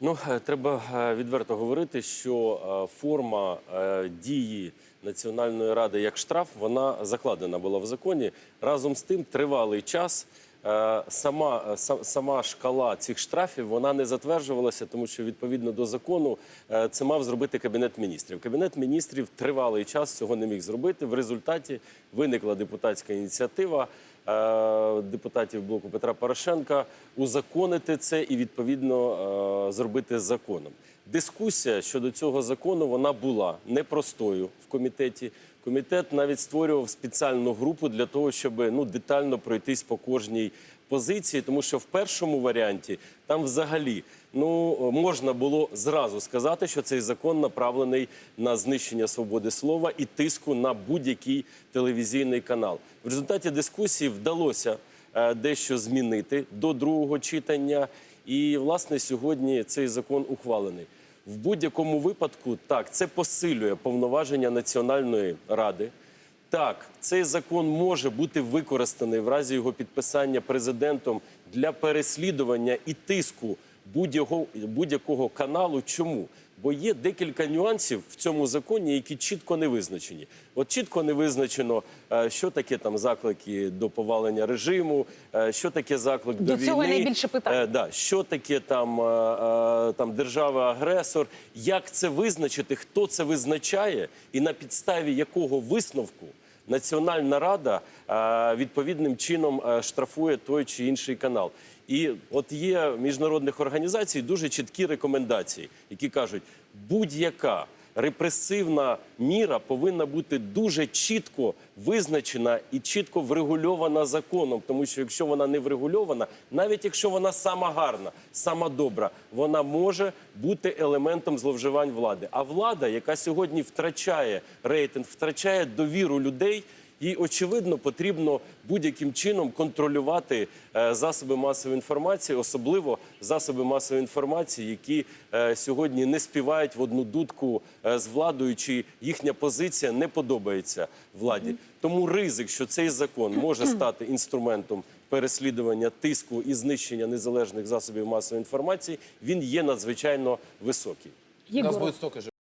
Ну, е, треба е, відверто говорити, що е, форма дії Національної ради як штраф, вона закладена була в законі. Разом з тим, тривалий час сама, сама шкала цих штрафів вона не затверджувалася, тому що відповідно до закону це мав зробити Кабінет міністрів. Кабінет міністрів тривалий час цього не міг зробити. В результаті виникла депутатська ініціатива депутатів блоку Петра Порошенка узаконити це і відповідно е, зробити законом. Дискусія щодо цього закону вона була непростою в комітеті. Комітет навіть створював спеціальну групу для того, щоб ну детально пройтись по кожній позиції, тому що в першому варіанті там взагалі ну можна було зразу сказати, що цей закон направлений на знищення свободи слова і тиску на будь-який телевізійний канал. В результаті дискусії вдалося е, дещо змінити до другого читання. І власне сьогодні цей закон ухвалений. В будь-якому випадку так це посилює повноваження Національної ради. Так, цей закон може бути використаний в разі його підписання президентом для переслідування і тиску будь-якого будь-якого каналу. Чому? Бо є декілька нюансів в цьому законі, які чітко не визначені. От чітко не визначено, е, що таке там заклики до повалення режиму, е, що таке заклик до, До цього війни. найбільше питань. Е, да, що таке там, там держава-агресор, як це визначити, хто це визначає, і на підставі якого висновку Національна рада е, відповідним чином е, штрафує той чи інший канал. І от є міжнародних організацій дуже чіткі рекомендації, які кажуть, будь-яка репресивна міра повинна бути дуже чітко визначена і чітко врегульована законом. Тому що якщо вона не врегульована, навіть якщо вона сама гарна, сама добра, вона може бути елементом зловживань влади. А влада, яка сьогодні втрачає рейтинг, втрачає довіру людей. Їй очевидно потрібно будь-яким чином контролювати е, засоби масової інформації, особливо засоби масової інформації, які е, сьогодні не співають в одну дудку е, з владою, чи їхня позиція не подобається владі. Тому ризик, що цей закон може стати інструментом переслідування тиску і знищення незалежних засобів масової інформації, він є надзвичайно високий. У нас Єгор, будет столько же